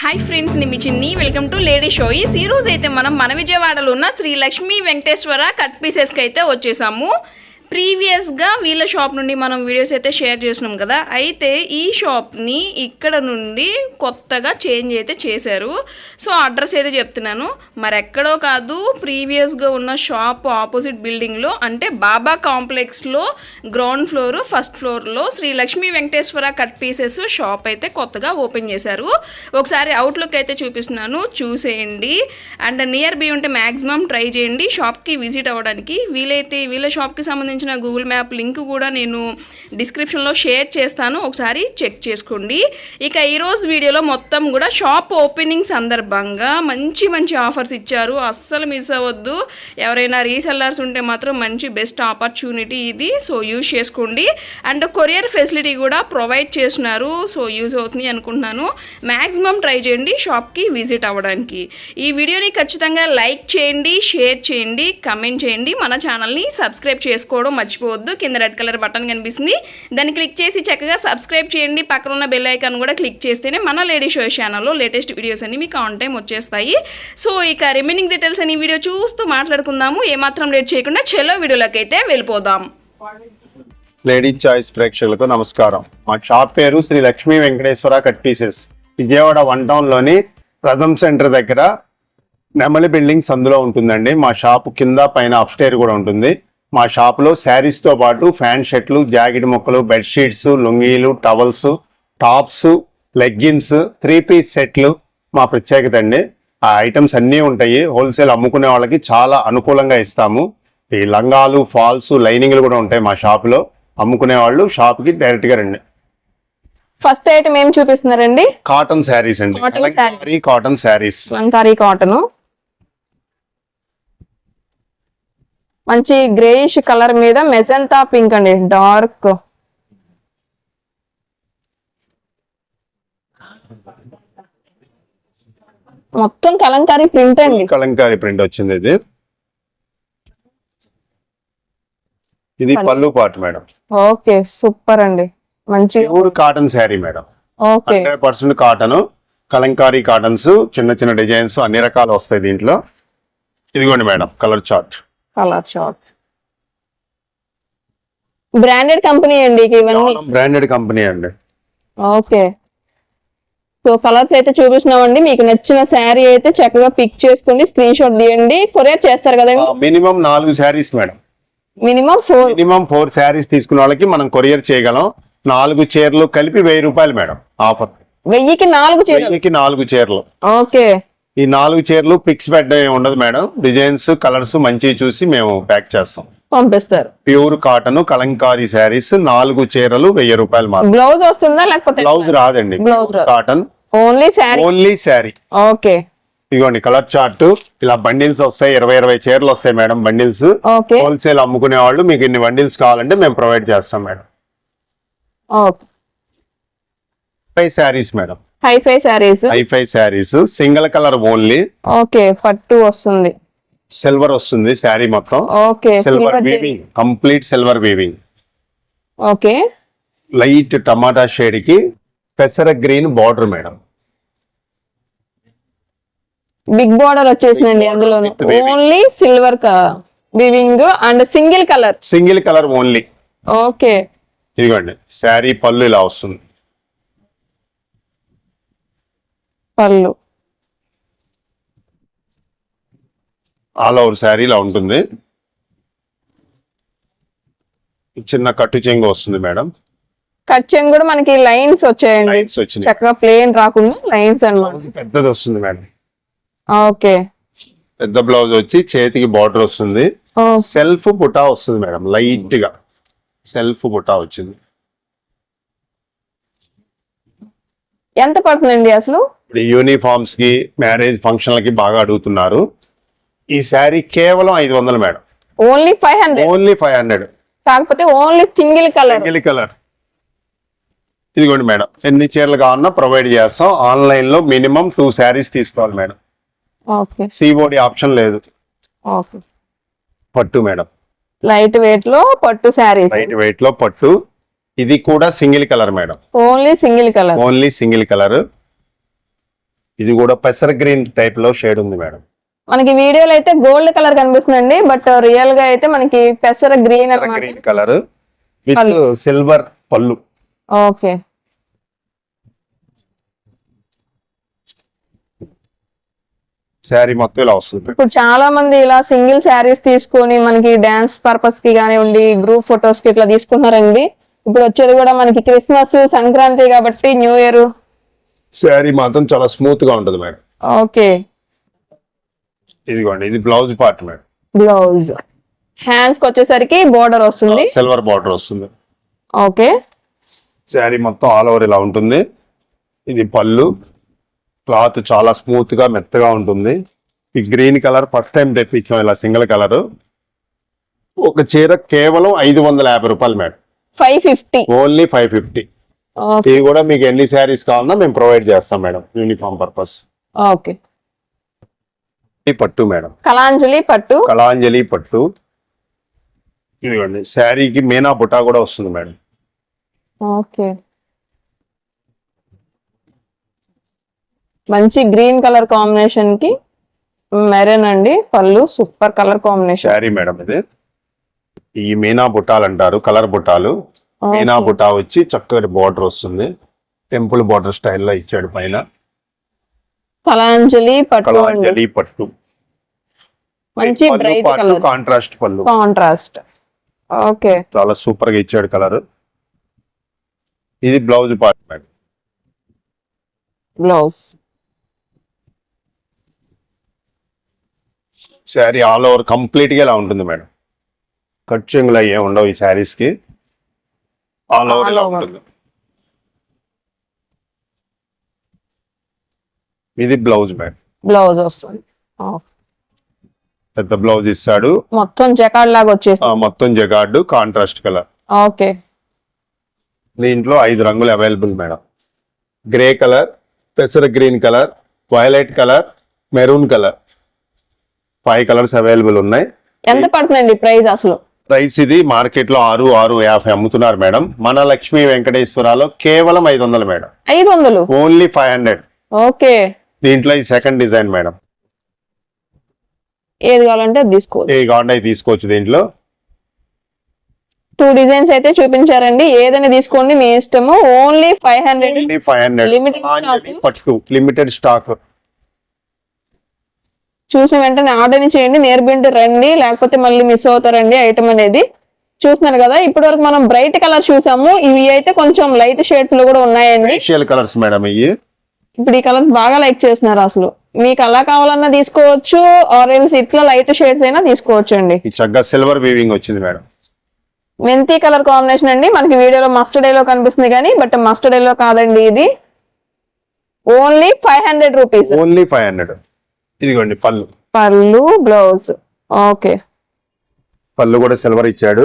Hi friends నేను మీ Chinni. Welcome to lady షోయిస్ ఈ అయితే మనం మన విజయవాడలో ఉన్న శ్రీ లక్ష్మీ వెంకటేశ్వర కట్ పీసెస్కి అయితే వచ్చేసాము. ప్రీవియస్గా వీళ్ళ షాప్ నుండి మనం వీడియోస్ అయితే షేర్ చేసినాం కదా అయితే ఈ షాప్ని ఇక్కడ నుండి కొత్తగా చేంజ్ అయితే చేశారు. సో అడ్రస్ అయితే చెప్తున్నాను. మరి ఎక్కడో కాదు ప్రీవియస్గా ఉన్న షాప్ ఆపోజిట్ బిల్డింగ్లో అంటే బాబా కాంప్లెక్స్లో గ్రౌండ్ ఫ్లోర్ ఫస్ట్ ఫ్లోర్లో Shri Lakshmi Venkateswara cut pieces shop అయితే కొత్తగా ఓపెన్ చేశారు. ఒకసారి అవుట్లుక్ అయితే చూపిస్తున్నాను. చూసేయండి. అండ్ నియర్ బై ఉంటే మ్యాక్సిమం ట్రై చేయండి. షాప్కి విజిట్ అవ్వడానికి. వీలైతే వీళ్ళ షాప్కి సంబంధించిన గూగుల్ మ్యాప్ లింక్ కూడా నేను డిస్క్రిప్షన్లో షేర్ చేస్తాను. ఒకసారి చెక్ చేసుకోండి. ఇక ఈరోజు వీడియోలో మొత్తం కూడా షాప్ ఓపెనింగ్ సందర్భంగా మంచి మంచి ఆఫర్స్ ఇచ్చారు. అస్సలు మిస్ అవ్వద్దు. ఎవరైనా రీసెల్లర్స్ ఉంటే మాత్రం మంచి బెస్ట్ ఆపర్చునిటీ ఇది. సో యూజ్ చేసుకోండి. అండ్ కొరియర్ ఫెసిలిటీ కూడా ప్రొవైడ్ చేస్తున్నారు. సో యూజ్ అవుతుంది అనుకుంటున్నాను. మ్యాక్సిమం ట్రై చేయండి షాప్కి విజిట్ అవ్వడానికి. ఈ వీడియోని ఖచ్చితంగా లైక్ చేయండి షేర్ చేయండి కమెంట్ చేయండి. మన ఛానల్ని సబ్స్క్రైబ్ చేసుకోవడం మర్చిపోవద్దు. కింద రెడ్ కలర్ బటన్ కనిపిస్తుంది. దాన్ని క్లిక్ చేసి చక్కగా సబ్స్క్రైబ్ చేయండి. పక్కన ఉన్న బెల్ ఐకాన్ కూడా క్లిక్ చేస్తేనే మన లేడీ షో ఛానల్లో లేటెస్ట్ వీడియోస్ అన్ని మీకు ఆన్ టైం వచ్చేస్తాయి. సో ఇక రిమైనింగ్ డీటెయిల్స్ అని వీడియో చూస్తూ మాట్లాడుకుందాము. ఏమాత్రం లేట్ చేయకుండా చెలో వీడియోలోకి అయితే వెళ్ళిపోదాం. లేడీ చాయిస్ ప్రేక్షకులకు నమస్కారం. మా షాప్ పేరు Shri Lakshmi Venkateswara cut pieces. Vijayawada one టౌన్లోని రథం సెంటర్ దగ్గర నెమలి బిల్డింగ్స్ అందులో ఉంటుందండి. మా షాప్ కింద పైన అప్స్టేర్ కూడా ఉంటుంది. మా షాప్లో శారీస్తో పాటు ఫ్యాన్ షర్ట్లు జాకెట్ ముక్కలు bedsheets లుంగీలు towels tops leggings three piece సెట్లు మా ప్రత్యేకత అండి. ఆ ఐటమ్స్ అన్నీ ఉంటాయి. హోల్సేల్ అమ్ముకునే వాళ్ళకి చాలా అనుకూలంగా ఇస్తాము. ఈ లంగాలు ఫాల్స్ లైనింగ్లు కూడా ఉంటాయి మా షాప్లో. అమ్ముకునే వాళ్ళు షాప్కి డైరెక్ట్గా రండి. ఫస్ట్ ఐటమ్ ఏం చూపిస్తున్నారండి? కాటన్ శారీస్ అండి. కాటన్ శారీస్ లంకారీ కాటన్ మంచి గ్రేయిష్ కలర్ మీద మెజంతా పింక్ అండి. డార్క్ మొత్తం కలంకారీ ప్రింట్ అండి. కలంకారీ ప్రింట్ వచ్చింది ఇది. ఇది పళ్ళు పాటు మేడం. ఓకే సూపర్ అండి. మంచి pure cotton sari madam. Okay. Hundred percent cotton kalamkari cottons చిన్న చిన్న డిజైన్స్ అన్ని రకాలు వస్తాయి దీంట్లో. ఇదిగోండి madam colour chart. Colour chart branded company అండి ఇవన్నీ? బ్రాండెడ్ కంపెనీ అండి. ఓకే. సో కలర్స్ అయితే చూపిస్తున్నామండి. మీకు నచ్చిన శారీ అయితే చక్కగా పిక్ చేసుకోండి స్క్రీన్ షాట్ తీయండి. కొరియర్ చేస్తారు కదండి? మినిమం నాలుగు saris madam. Minimum four minimum four saris తీసుకున్న వాళ్ళకి మనం కొరియర్ చేయగలం. నాలుగు చీరలు కలిపి వెయ్యి రూపాయలు మేడం ఆఫర్. వెయ్యికి నాలుగు చీరలు? వెయ్యికి నాలుగు చీరలు. ఓకే. ఈ నాలుగు చీరలు పిక్స్ పెట్టడం ఉండదు మేడం. డిజైన్స్ కలర్స్ మంచివి చూసి మేము ప్యాక్ చేస్తాం. పంపిస్తారు. ప్యూర్ కాటన్ కలంకారీ శారీస్ నాలుగు చీరలు వెయ్యి రూపాయలు మాత్రం బ్లౌజ్ వస్తుందా లేకపోతే బ్లౌజ్ రాదండి. రాదు. Cotton. Only sari? Only sari. Okay. ఇదిగోండి కలర్ చార్ట్. ఇలా బండిల్స్ వస్తాయి ఇరవై ఇరవై చీరలు వస్తాయి మేడం బండిల్స్. హోల్సేల్ అమ్ముకునే వాళ్ళు మీకు ఇన్ని బండిల్స్ కావాలంటే మేము ప్రొవైడ్ చేస్తాం madam. Saris madam. Hi fi saris high five saris single colour only okay పట్టు వస్తుంది. సిల్వర్ వస్తుంది శారీ మొత్తం. Okay silver weaving complete silver weaving okay light టమాటా షేడ్కి పెసర green border madam big border వచ్చేసిందండి అందులో. Only silver weaving and single colour single colour only okay ఇదిగోండి శారీ పళ్ళు ఇలా వస్తుంది. పళ్ళు. ఆల్ ఓవర్ శారీ ఇలా ఉంటుంది. చిన్న కట్టు చెంగు వస్తుంది మేడం. కచ్చంగ్ కూడా మనకి లైన్స్ వచ్చాయండి. లైన్స్ వచ్చినాయి. చక్కగా ప్లేన్ రాకుండా లైన్స్ అన్నమాట. బ్లౌజ్ పెద్దది వస్తుంది మేడం. ఓకే. పెద్ద బ్లౌజ్ వచ్చి చేతికి బార్డర్ వస్తుంది. సెల్ఫ్ బుటా వస్తుంది మేడం లైట్గా సెల్ఫ్ బుటా వచ్చింది. ఎంత పడుతుందండి అసలు? ఇప్పుడు యూనిఫామ్స్కి మ్యారేజ్ ఫంక్షన్లకి బాగా అడుగుతున్నారు. ఈ శారీ కేవలం ఐదు వందలు madam. Only five hundred only five hundred కాకపోతే only single colour single colour ఇదిగోండి మేడం. ఎన్ని చీరలు కావాలన్నా ప్రొవైడ్ చేస్తాం. ఆన్లైన్లో మినిమం టూ శారీస్ తీసుకోవాలి మేడం. ఓకే సిఓడి ఆప్షన్ లేదు. పట్టు మేడం. లైట్ వెయిట్లో పట్టు శారీస్ లైట్ వెయిట్లో పట్టు. ఇది కూడా single colour madam. Only single colour. Only single colour. ఇది కూడా పెసర గ్రీన్ టైప్లో షేడ్ ఉంది మేడం. మనకి వీడియోలో అయితే గోల్డ్ కలర్ కనిపిస్తుందండి బట్ రియల్గా అయితే మనకి పెసర green green colour with. Silver పళ్ళు. ఓకే. శారీ మొత్తం ఇలా వస్తుంది ఇప్పుడు చాలా మంది ఇలా సింగిల్ శారీస్ తీసుకొని మనకి డాన్స్ పర్పస్కి కానివ్వండి గ్రూప్ ఫొటోస్కి ఇట్లా తీసుకుంటున్నారండి ఇప్పుడు వచ్చేది కూడా మనకి క్రిస్మస్ సంక్రాంతి కాబట్టి న్యూ ఇయర్. శారీ మాత్రం చాలా స్మూత్గా ఉంటుంది మేడం. ఓకే. ఇదిగోండి ఇది బ్లౌజ్ పార్ట్ మేడం. బ్లౌజ్. హ్యాండ్స్కి వచ్చేసరికి బోర్డర్ వస్తుంది. సిల్వర్ బార్డర్ వస్తుంది. ఓకే. శారీ మొత్తం ఆల్ ఓవర్ ఇలా ఉంటుంది. ఇది పళ్ళు. క్లాత్ చాలా స్మూత్గా మెత్తగా ఉంటుంది. ఈ గ్రీన్ కలర్ ఫస్ట్ టైం తెప్పించాం ఇలా సింగిల్ కలర్. ఒక చీర కేవలం ఐదు వందల యాభై రూపాయలు madam. Five fifty. Only five fifty. ఇవి కూడా మీకు ఎన్ని శారీస్ కావాలన్నా మేము ప్రొవైడ్ చేస్తాం మేడం యూనిఫామ్ పర్పస్. ఓకే. పట్టు మేడం. కలాంజలి పట్టు. కళాంజలి పట్టు. ఇదిగోండి శారీకి మీనా బుటా కూడా వస్తుంది మేడం. ఓకే. మంచి గ్రీన్ కలర్ కాంబినేషన్కి మెరూన్ అండి పళ్ళు super colour combination. Sari madam ఇది. ఈ మీనా బుట్టాలు అంటారు కలర్ బుట్టాలు మీనా బుటా వచ్చి చక్కటి బార్డర్ వస్తుంది. టెంపుల్ బార్డర్ స్టైల్లో ఇచ్చాడు పైన. పట్టు అండి. కళాంజలి పట్టు. మంచి బ్రైట్ కలర్ కాంట్రాస్ట్ పళ్ళు. Contrast okay. చాలా సూపర్గా ఇచ్చాడు కలర్. ఇది blouse part madam. Blouse sari all over కంప్లీట్గా ఇలా ఉంటుంది మేడం. కట్ చెంగులు అయ్యే ఉండవు ఈ శారీస్కి ఆల్ ఓవర్ ఇలా. ఉంటుంది ఇది బ్లౌజ్ మేడం బ్లౌజ్ వస్తుంది. పెద్ద బ్లౌజ్ ఇస్తాడు. మొత్తం జకాడ్ లాగా ఆ, వచ్చేస్తుంది మొత్తం జగార్డు కాంట్రాస్ట్ కలర్. ఓకే. దీంట్లో ఐదు రంగులు అవైలబుల్ మేడం. గ్రే కలర్ పెసర green colour violet colour maroon colour. Five colours available ఉన్నాయి. ఎంత పడుతుందండి ప్రైస్ అసలు? ప్రైస్ ఇది మార్కెట్లో ఆరు ఆరు యాభై అమ్ముతున్నారు మేడం. మన లక్ష్మీ వెంకటేశ్వరాలో కేవలం ఐదు వందలు మేడం. ఐదు వందలు ఓన్లీ ఫైవ్ హండ్రెడ్. ఓకే. దీంట్లో ఈ సెకండ్ డిజైన్ మేడం. ఏది కావాలంటే అది తీసుకోవచ్చు. ఏ కాండాయి తీసుకోవచ్చు దీంట్లో. టూ డిజైన్స్ అయితే చూపించారండి. ఏదైనా తీసుకోండి మీ ఇష్టము. Only five hundred. Five hundred. Stock. పట్టు లిమిటెడ్ స్టాక్. చూసిన వెంటనే ఆర్డర్ చేయండి నేర్పిండి రండి లేకపోతే మళ్ళీ మిస్ అవుతారండి ఐటమ్ అనేది. చూస్తున్నారు కదా ఇప్పటి వరకు మనం బ్రైట్ కలర్ చూసాము. ఇవి అయితే కొంచెం లైట్ షేడ్స్లో కూడా ఉన్నాయండి. కలర్స్ మేడం ఇవి. ఇప్పుడు ఈ కలర్స్ బాగా లైక్ చేస్తున్నారు అసలు. మీకు అలా కావాలన్నా తీసుకోవచ్చు ఆరెంజ్ ఇట్లా లైట్ షేడ్స్ అయినా తీసుకోవచ్చు అండి. సిల్వర్ వీవింగ్ వచ్చింది మేడం. మెంతి కలర్ కాంబినేషన్ అండి. మనకి వీడియోలో మస్టర్డ్ ఎల్లో కనిపిస్తుంది కానీ బట్ మస్టర్డ్ ఎల్లో కాదండి ఇది. Only five hundred rupees only five hundred ఇదిగోండి పళ్ళు. పళ్ళు బ్లౌజ్. ఓకే. పళ్ళు కూడా సిల్వర్ ఇచ్చాడు.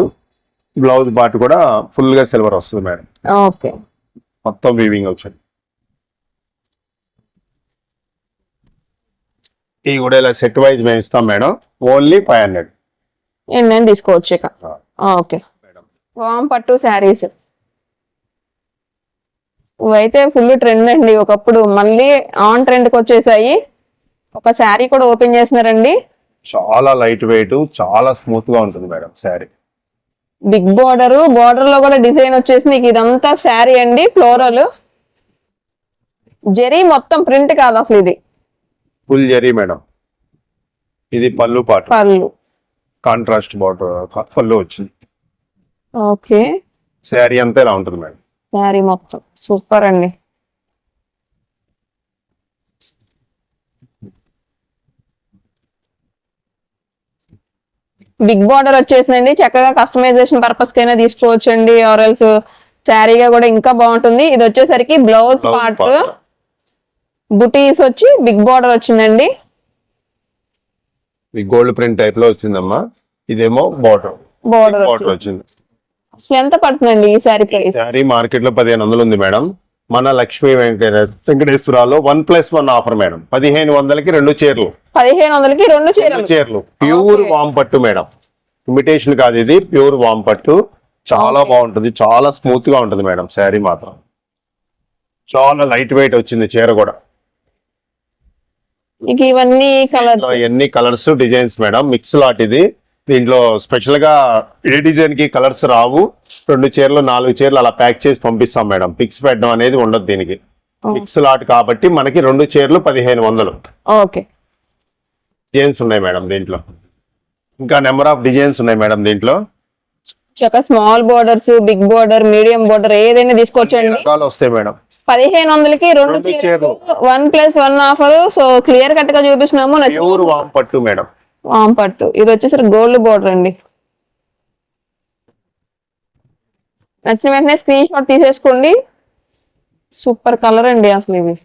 బ్లౌజ్ పార్ట్ కూడా ఫుల్గా సిల్వర్ వస్తుంది మేడం. ఓకే. మొత్తం వీవింగ్ వచ్చింది ఇవి కూడా ఇలా సెట్ వైజ్ మేము ఇస్తాం మేడం ఓన్లీ ఫైవ్ హండ్రెడ్ ఎన్నైనా తీసుకోవచ్చు ఇక. ఓకే. మేడం వామ్ పట్టు శారీస్. ఇవైతే ఫుల్ ట్రెండ్ అండి. ఒకప్పుడు మళ్ళీ ఆన్ ట్రెండ్కి వచ్చేసాయి. ఒక శారీ కూడా ఓపెన్ చేస్తున్నారండి. చాలా లైట్ వెయిట్ చాలా స్మూత్గా ఉంటుంది మేడం శారీ. బిగ్ బోర్డర్ బోర్డర్లో కూడా డిజైన్ వచ్చేసి నీకు ఇదంతా శారీ అండి ఫ్లోరల్. జరీ మొత్తం ప్రింట్ కాదు అసలు ఇది. Full zari madam. ఇది పళ్ళు పాటు. పళ్ళు. కాంట్రాస్ట్ బార్డర్ పళ్ళు వచ్చింది. ఓకే. శారీ అంతా ఇలా ఉంటుంది మేడం. శారీ మొత్తం. సూపర్ అండి. బిగ్ బార్డర్ వచ్చేసిందండి. చక్కగా కస్టమైజేషన్ పర్పస్ కైనా తీసుకోవచ్చు అండి ఆర్ఎల్స్ శారీగా కూడా ఇంకా బాగుంటుంది. ఇది వచ్చేసరికి బ్లౌజ్ పార్ట్. బుటీస్ వచ్చి బిగ్ బార్డర్ వచ్చిందండి. గోల్డ్ ప్రింట్ టైప్లో వచ్చిందమ్మా. ఇదేమో బార్డర్ బార్డర్ వచ్చింది. అసలు ఎంత పడుతుందండి ఈ శారీ ప్రైస్ శారీ మార్కెట్లో పదిహేను వందలు ఉంది మేడం. మన Lakshmi Venkata వెంకటేశ్వరాలో one plus one offer madam. పదిహేను వందలకి రెండు చీరలు. పదిహేను వందలకి రెండు చీరలు. చీరలు. Pure Okay. వామ్ పట్టు మేడం. ఇమిటేషన్ కాదు ఇది ప్యూర్ వామ్ పట్టు. చాలా. బాగుంటుంది చాలా స్మూత్గా ఉంటుంది మేడం శారీ మాత్రం. చాలా లైట్ వెయిట్ వచ్చింది చీర కూడా. ఇవన్నీ కలర్స్ ఇందులో ఎన్ని colours designs madam? Mix lot ఇది. దీంట్లో స్పెషల్గా ఏ డిజైన్కి కలర్స్ రావు. రెండు చీరలు నాలుగు చీరలు అలా ప్యాక్ చేసి పంపిస్తాం మేడం. పిక్స్ పెట్టడం అనేది ఉండదు దీనికి. మిక్స్ లాట్ కాబట్టి మనకి రెండు చీరలు పదిహేను వందలు. ఓకే. డిజైన్స్ ఉన్నాయి మేడం దీంట్లో. ఇంకా నెంబర్ ఆఫ్ డిజైన్స్ ఉన్నాయి మేడం దీంట్లో. ఒక small borders big border medium border ఏదైనా తీసుకోవచ్చండి. రకాలు వస్తాయి మేడం. పదిహేను వందలకి రెండు. One plus one offer so clear కట్గా చూపిస్తున్నాము. ప్యూర్ వామ్ పట్టు మేడం. వామ్ పట్టు. ఇది వచ్చేసరికి గోల్డ్ బోర్డర్ అండి. నచ్చిన వెంటనే స్క్రీన్ షాట్ తీసేసుకోండి. సూపర్ కలర్ అండి అసలు ఇవి.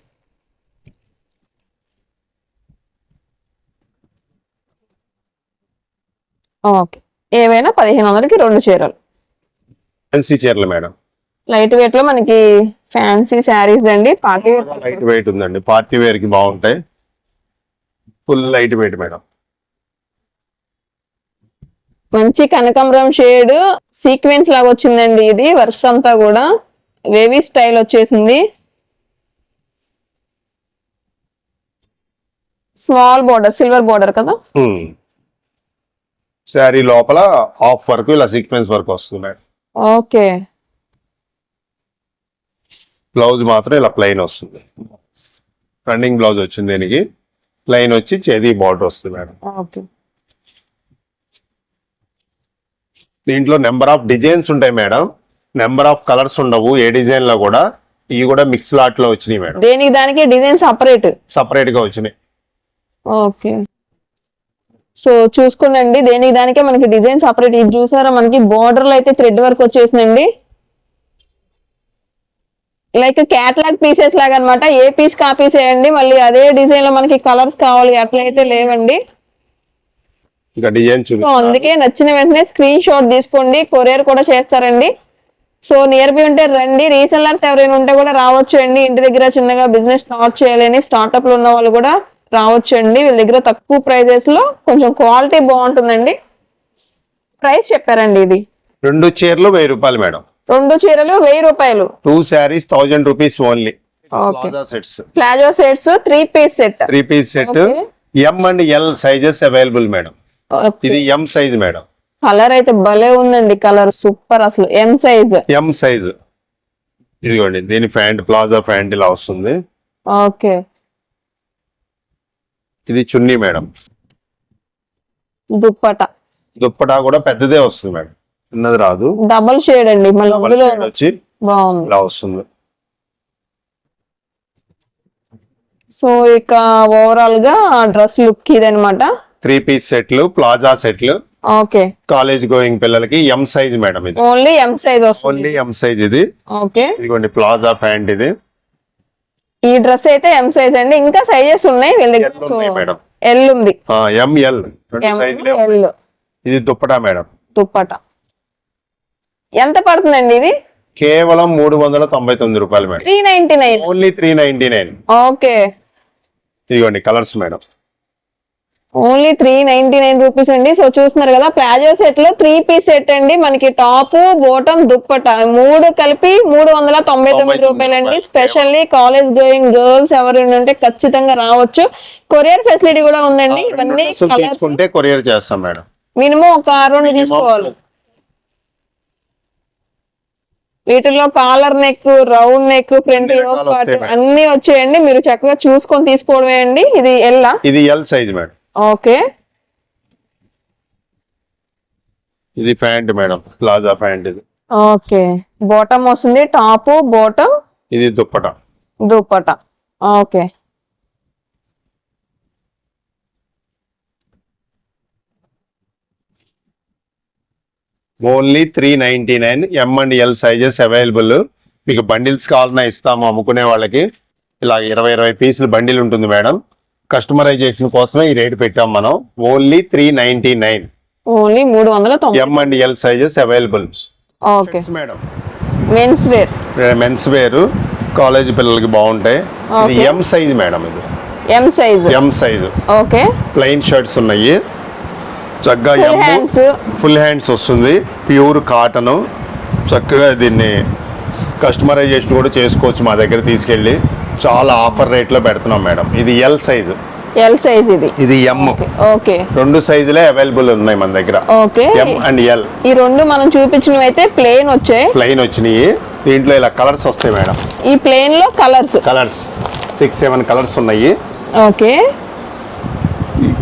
ఓకే. ఏవైనా పదిహేను వందలకి రెండు చీరలు. ఫ్యాన్సీ చీరలు మేడం. లైట్ వెయిట్లో మనకి ఫ్యాన్సీ శారీస్ అండి పార్టీ వేర్ లైట్ వెయిట్ ఉందండి. పార్టీ వేర్కి బాగుంటాయి. Full light weight madam. మంచి కనకాంబరం షేడ్ సీక్వెన్స్ లాగా వచ్చిందండి ఇది వర్క్ అంతా కూడా. వేవీ స్టైల్ వచ్చేసింది. స్మాల్ బోర్డర్ సిల్వర్ బోర్డర్ కదా? శారీ లోపల ఆఫ్ వర్క్ ఇలా సీక్వెన్స్ వర్క్ వస్తుంది మేడం ఓకే. బ్లౌజ్ మాత్రం ఇలా ప్లెయిన్ వస్తుంది. రన్నింగ్ బ్లౌజ్ వచ్చింది దీనికి. ప్లెయిన్ వచ్చి చేది బార్డర్ వస్తుంది మేడం. ఓకే. దీంట్లో నెంబర్ ఆఫ్ డిజైన్స్ ఉంటాయి మేడం. నెంబర్ ఆఫ్ కలర్స్ ఉండవు. ఏ డిజైన్లో కూడా ఇవి కూడా మిక్స్ లాట్లో వచ్చినాయి మేడం. దేనికి దానికి డిజైన్ సపరేట్? సపరేట్గా వచ్చినాయి. ఓకే. సో చూసుకోండి దేనికి దానికే మనకి డిజైన్ సపరేట్ ఇది చూసారా మనకి border లో అయితే థ్రెడ్ వర్క్ వచ్చేసిందండి. లైక్ క్యాట్లాగ్ పీసెస్ లాగా అన్నమాట ఏ పీస్ కాపీ చేయండి మళ్ళీ అదే డిజైన్లో మనకి కలర్స్ కావాలి అట్లయితే లేవండి. అందుకే నచ్చిన వెంటనే స్క్రీన్ షాట్ తీసుకోండి కొరియర్ కూడా చేస్తారండి. సో నియర్ బై ఉంటే రండి రీసెల్లర్స్ ఎవరైనా ఉంటే కూడా రావచ్చు అండి ఇంటి దగ్గర చిన్నగా బిజినెస్ స్టార్ట్ చేయాలని స్టార్ట్అప్లో ఉన్న వాళ్ళు కూడా రావచ్చు అండి వీళ్ళ దగ్గర తక్కువ ప్రైజెస్లో కొంచెం క్వాలిటీ బాగుంటుందండి. ప్రైస్ చెప్పారండి ఇది. రెండు చీరలు వెయ్యి రూపాయలు మేడం. రెండు చీరలు వెయ్యి రూపాయలు. Two saris thousand rupees only palazzo sets palazzo sets three piece set three piece set. M and L sizes available madam ఇది ఎం సైజ్ మేడం కలర్ అయితే భలే ఉందండి. కలర్ సూపర్ అసలు. ఎం సైజ్ ఎం సైజ్ ఇదిగోండి దీని ప్యాంట్ ప్లాజా ప్యాంట్ ఇలా వస్తుంది. Okay ఇది చున్నీ మేడం. దుప్పట. దుప్పటా కూడా పెద్దదే వస్తుంది మేడం. చిన్నది రాదు. డబల్ షేడ్ అండి. మళ్ళీ వచ్చి బాగుంది. ఇలా వస్తుంది. సో ఇక ఓవరాల్గా డ్రెస్ లుక్ ఇదనమాట త్రీ పీస్ సెట్లు ప్లాజా సెట్లు. ఓకే. కాలేజ్ గోయింగ్ పిల్లలకి ఎం సైజ్ మేడం ఇది. ఓన్లీ ఎం సైజ్ వస్తుంది. ఓన్లీ ఎం సైజ్ ఇది. ఓకే. ఇదిగోండి ప్లాజా ప్యాంట్ ఇది. ఈ డ్రెస్ అయితే ఎం సైజ్ అండి. ఇంకా సైజెస్ ఉన్నాయి వీళ్ళ దగ్గర. సో ఎల్ ఉంది. ఎం ఎల్ రెండు ఎం సైజులే ఎల్ ఇది దుప్పటా మేడం. దుప్పట. ఎంత పడుతుందండి ఇది? కేవలం మూడు వందల తొంభై తొమ్మిది రూపాయలు madam. Three ninety nine only three ninety nine okay ఇదిగోండి colours madam. Only three ninety nine rupees అండి. సో చూస్తున్నారు కదా ప్లాజో సెట్లో త్రీ పీస్ సెట్ అండి. మనకి టాప్ బోటం దుప్పట మూడు కలిపి మూడు వందల తొంభై తొమ్మిది రూపాయలు. అండి స్పెషల్లీ కాలేజ్ గోయింగ్ గర్ల్స్ ఎవరైనా ఉంటే ఖచ్చితంగా రావచ్చు. కొరియర్ ఫెసిలిటీ కూడా ఉందండి. ఇవన్నీ తీసుకుంటే కొరియర్ చేస్తాం మేడం. మినిమం ఒక రెండు తీసుకోవాలి. వీటిలో collar neck round neck front అన్ని వచ్చాయండి. మీరు చక్కగా చూసుకొని తీసుకోవడమే అండి. ఇది ఎల్లా? ఇది ఎల్ సైజ్ మేడం. ఓకే. ఇది ప్యాంట్ మేడం ప్లాజా ప్యాంట్ ఇది. ఓకే. బాటమ్ వస్తుంది టాప్ బాటమ్? ఇది dupatta. Dupatta. Okay. Only three ninety nine M and L sizes available. మీకు బండిల్స్ కావాలన్నా ఇస్తాము అమ్ముకునే వాళ్ళకి. ఇలా ఇరవై ఇరవై పీసులు బండిల్ ఉంటుంది మేడం. కస్టమరైజేషన్ కోసమే ఈ రేట్ పెట్టాం మనం. Only three ninety nine only మూడు వందల M and L sizes available okay madam mens wear mens wear college పిల్లలకి బాగుంటాయి. ఇది. ఎం సైజ్ మేడం ఇది. M size M size okay plain shirts ఉన్నాయి. చక్కగా హ్యాండ్స్ ఫుల్ హ్యాండ్స్ వస్తుంది. ప్యూర్ కాటన్ చక్కగా దీన్ని కస్టమైజేషన్ కూడా చేసుకోవచ్చు మా దగ్గర తీసుకెళ్ళి. చాలా ఆఫర్ రేట్లో పెడుతున్నాం మేడం. ఇది ఎల్ సైజు ఎల్ సైజ్ ఇది. ఇది ఎం ఓకే రెండు సైజులే అవైలబుల్ ఉన్నాయి మన దగ్గర. ఓకే. ఎం అండ్ ఎల్ ఈ రెండు మనం చూపించినవి అయితే ప్లేన్ వచ్చాయి. ప్లెయిన్ వచ్చినాయి. దీంట్లో ఇలా కలర్స్ వస్తాయి మేడం. ఈ ప్లేన్లో colours colours six seven colours ఉన్నాయి. ఓకే.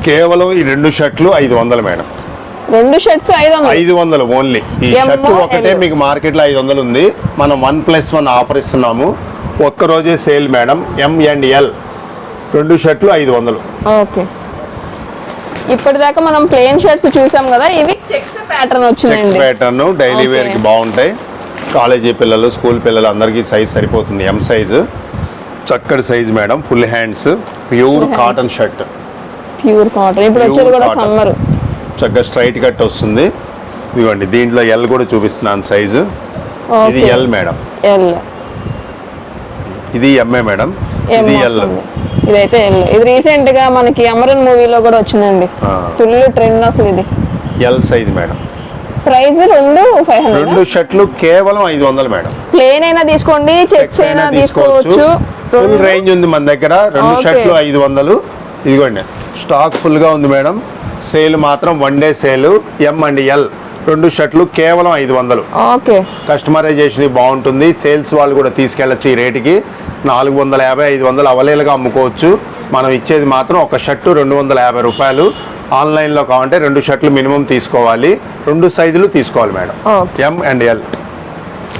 కేవలం ఈ రెండు షర్ట్లు ఐదు వందలు మేడం. రెండు షర్ట్స్ ఐదు వందలు ఐదు వందలు ఓన్లీ ఈ షర్ట్ ఒకటే. మీకు మార్కెట్లో ఐదు వందలు ఉంది మనం వన్ ప్లస్ వన్ ఆఫర్ ఇస్తున్నాము. ఒక్క రోజే sale madam. M and L రెండు షర్ట్లు ఐదు వందలు ఓకే. ఇప్పటిదాకా మనం ప్లేన్ షర్ట్స్ చూసాం కదా ఇవి చెక్స్ ప్యాటర్న్ చెక్స్ వచ్చిందండి ప్యాటర్న్ డైలీ. వేర్కి బాగుంటాయి. కాలేజీ పిల్లలు స్కూల్ పిల్లలు అందరికీ సైజ్ సరిపోతుంది. ఎం సైజు చక్కటి size madam. Full hands pure cotton shirt pure cotton ఇప్పుడు వచ్చేది కూడా. సమ్మర్ చక్కగా స్ట్రైట్ కట్ వస్తుంది. ఇదిగోండి దీంట్లో ఎల్ కూడా చూపిస్తున్నాను సైజు ఇది ఎల్ మేడం. ఎల్ ఇది ఎంఏ మేడం. ఇది ఎల్ ఇదైతే ఎల్ ఇది రీసెంట్గా మనకి అమరన్ మూవీలో కూడా వచ్చిందండి. ఫుల్ ట్రెండ్ అసలు ఇది. L size madam. ప్రైస్ రెండు ఫైవ్ హండ్రెడ్ రెండు షర్ట్లు కేవలం ఐదు వందలు మేడం. ప్లేన్ అయినా తీసుకోండి చెక్స్ అయినా తీసుకోవచ్చు. ఫుల్ రేంజ్ ఉంది మన దగ్గర. రెండు. షర్ట్లు ఐదు వందలు. ఇదిగోండి స్టాక్ ఫుల్గా ఉంది మేడం. సేల్ మాత్రం one day sale M and L రెండు షర్ట్లు కేవలం ఐదు వందలు. ఓకే. కస్టమైజేషన్ బాగుంటుంది. సేల్స్ వాళ్ళు కూడా తీసుకెళ్ళచ్చు ఈ రేటుకి. నాలుగు వందల యాభై ఐదు వందలు అవలేలుగా అమ్ముకోవచ్చు. మనం ఇచ్చేది మాత్రం ఒక షర్టు రెండు వందల యాభై రూపాయలు. ఆన్లైన్లో కావాలంటే రెండు షర్ట్లు మినిమం తీసుకోవాలి. రెండు సైజులు తీసుకోవాలి madam. M and L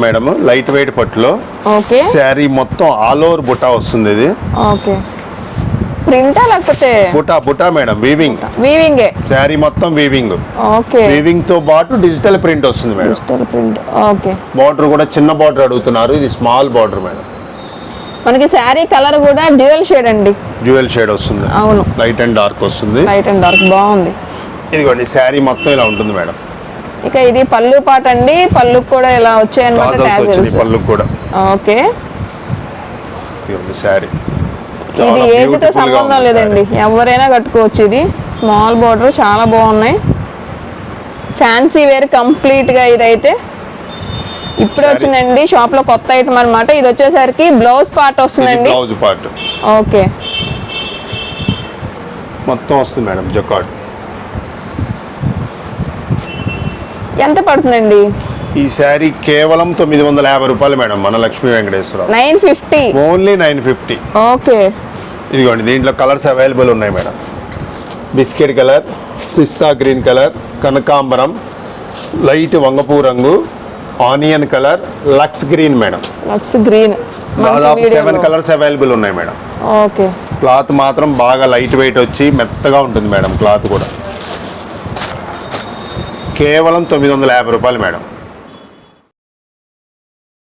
madam light weight పట్టులో. ఓకే. శారీ మొత్తం ఆల్ ఓవర్ బుటా వస్తుంది ఇది. ఓకే. ప్రింటా లేకపోతే? బుటా బుటా మేడం వీవింగ్ వీవింగే శారీ మొత్తం వీవింగ్ ఓకే. వీవింగ్తో పాటు డిజిటల్ ప్రింట్ వస్తుంది madam. Digital print okay. Border కూడా చిన్న బార్డర్ అడుగుతున్నారు. ఇది స్మాల్ బార్డర్ మేడం. మనకి శారీ కలర్ కూడా డ్యూయల్ షేడ్ అండి. డ్యూయల్ షేడ్ వస్తుంది. అవును. లైట్ అండ్ డార్క్ వస్తుంది. లైట్ అండ్ డార్క్ బాగుంది. ఇదిగోండి శారీ మొత్తం ఇలా ఉంటుంది మేడం. ఇక ఇది పళ్ళు పాట అండి. పళ్ళు కూడా ఇలా వచ్చాయన్నమాట పళ్ళు కూడా. ఓకే. శారీ. ఇది ఏజ్తో సంబంధం లేదండి. ఎవరైనా కట్టుకోవచ్చు ఇది. స్మాల్ బార్డర్ చాలా బాగున్నాయి. ఫ్యాన్సీ వేర్ కంప్లీట్గా ఇదైతే. ఇప్పుడే. వచ్చిందండి. షాప్లో కొత్త ఐటమ్ అన్నమాట. ఇది వచ్చేసరికి బ్లౌజ్ పార్ట్ వస్తుందండి. Blouse part okay. మొత్తం వస్తుంది మేడం జొకాట్. ఎంత పడుతుందండి? ఈ శారీ కేవలం తొమ్మిది వందల యాభై రూపాయలు మేడం మన Lakshmi Venkateswararao. Nine fifty. Only nine fifty. Okay. ఇదిగోండి దీంట్లో కలర్స్ అవైలబుల్ ఉన్నాయి మేడం. బిస్కెట్ కలర్ పిస్తా గ్రీన్ కలర్ కనకాంబరం లైట్ వంగపూ రంగు ఆనియన్ కలర్ లక్స్ గ్రీన్ మేడం. లక్స్ గ్రీన్. దాదాపు సెవెన్ కలర్స్ అవైలబుల్ ఉన్నాయి మేడం. ఓకే. క్లాత్ మాత్రం బాగా లైట్ వెయిట్ వచ్చి మెత్తగా ఉంటుంది మేడం క్లాత్ కూడా. కేవలం తొమ్మిది వందల యాభై రూపాయలు మేడం.